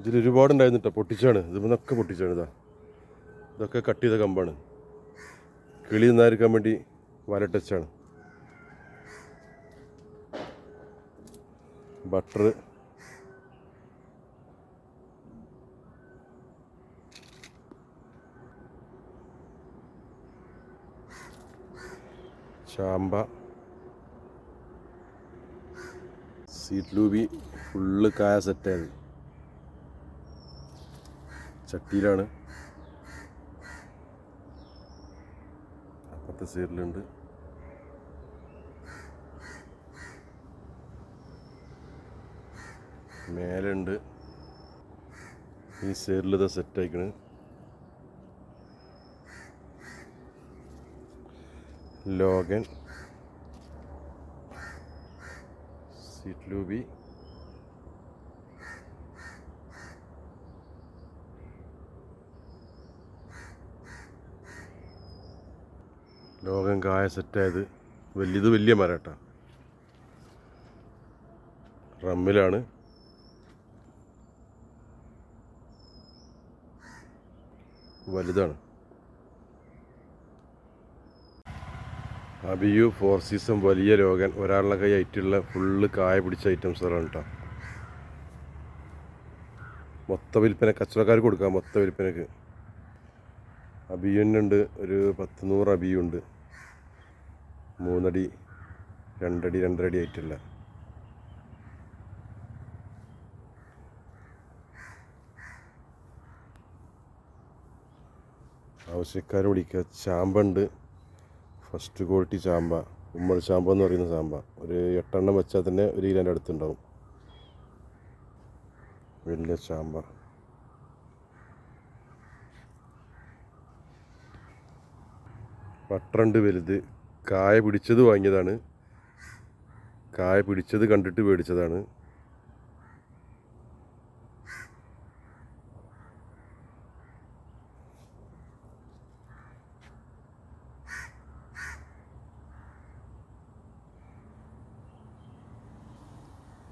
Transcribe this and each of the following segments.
ഇതിൽ ഒരുപാടുണ്ടായിരുന്നു കേട്ടോ പൊട്ടിച്ചാണ്. ഇതിന്നൊക്കെ പൊട്ടിച്ചാണ് ഇതാ. ഇതൊക്കെ കട്ട് ചെയ്ത കമ്പാണ്. കിളി നിന്നായിരിക്കാൻ വേണ്ടി വരട്ടച്ചാണ് ബട്ടർ ചാമ്പ. സീറ്റ് ലൂബി. ഫുള്ള് കായ സെറ്റായത്. ചട്ടിയിലാണ്. അപ്പുറത്തെ സൈഡിലുണ്ട്. മേലുണ്ട്. ഈ സൈഡിൽ ഇതാ സെറ്റ് ആയിക്കണ്. ലോഗൻ. സീറ്റ് ലൂബി. ലോകം കായ സെറ്റായത് വലിയത് വലിയ മരട്ട റമ്മിലാണ്. വലുതാണ്. അബിയു ഫോർ സീസൺ വലിയ രോഗൻ ഒരാളുടെ കൈ ആയിട്ടുള്ള ഫുള്ള് കായ പിടിച്ച ഐറ്റംസുകളാണ് കേട്ടോ. മൊത്ത വിൽപ്പന കച്ചവടക്കാർക്ക് കൊടുക്കാം. മൊത്ത വിൽപ്പനക്ക്. അബിയുന്നുണ്ട്. ഒരു പത്ത് നൂറ് അബിയുണ്ട്. മൂന്നടി രണ്ടടി രണ്ടര അടി ആയിട്ടില്ല ആവശ്യക്കാർ വിളിക്കുക. ചാമ്പുണ്ട്. ഫസ്റ്റ് ക്വാളിറ്റി ചാമ്പ. ഉമ്മൾ ചാമ്പ എന്ന് പറയുന്ന ചാമ്പ. ഒരു എട്ടെണ്ണം വെച്ചാൽ തന്നെ ഒരു കിലോന്റെ അടുത്തുണ്ടാവും. വലിയ ചാമ്പ. പത്രണ്ട് വലുത്. കായ പിടിച്ചത് വാങ്ങിയതാണ്. കായ പിടിച്ചത് കണ്ടിട്ട് മേടിച്ചതാണ്.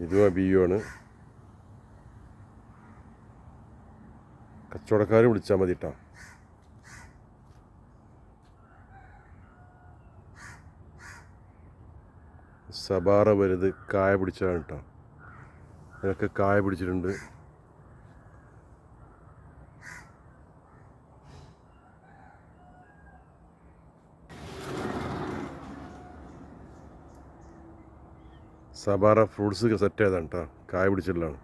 ഇതും അബിയു ആണ്. കച്ചവടക്കാർ വിളിച്ചാൽ മതി കേട്ടോ സബാറ വലുത് കായ പിടിച്ചാണ് കേട്ടോ അതൊക്കെ കായ പിടിച്ചിട്ടുണ്ട്. സബാറ ഫ്രൂട്ട്സ് സെറ്റ് ചെയ്താണ് കേട്ടോ കായ പിടിച്ചിട്ടുള്ളതാണ്.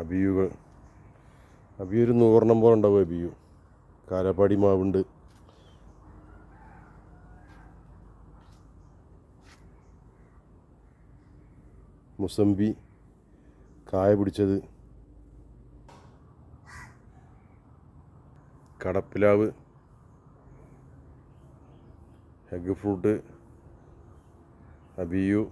അബിയുകൾ അബിയു ഒരു നൂറെണ്ണം പോലെ ഉണ്ടാവും അബിയു കാലപ്പാടി മാവുണ്ട്. മുസമ്പി കായ പിടിച്ചത്. കടപ്പിലാവ്. Egg fruit. അബിയു.